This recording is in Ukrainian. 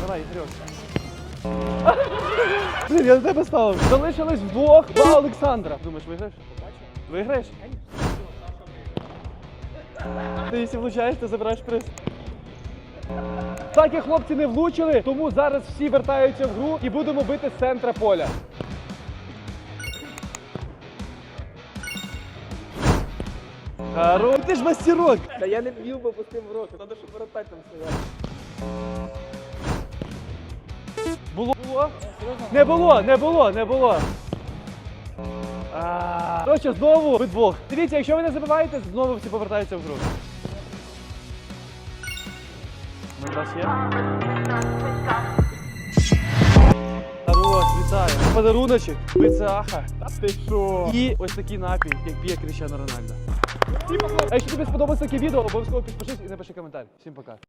Давай, Ігорьок. Блін, я на тебе ставив. Залишились вдвох. Два Олександра. Думаєш, виграєш? Виграєш? Ти якщо влучаєш, ти забираєш приз. Так як хлопці не влучили, тому зараз всі вертаються в гру і будемо бити з центра поля. Хорош, ти ж мастерок. Та я не б'ю, бо пустив в руки. Треба, щоб воротар там стояв. Було? Було? Не було, не було, не було. А, Коротше, знову ви двох. Дивіться, якщо ви не забиваєте, знову всі повертаються в гру. Ну, у є? Подаруночок, пицаха. Ти що? І ось такий напій, як п'є Кріщано Рональдо. А якщо тобі сподобалось таке відео, обов'язково підпишись і напиши коментар. Всім пока.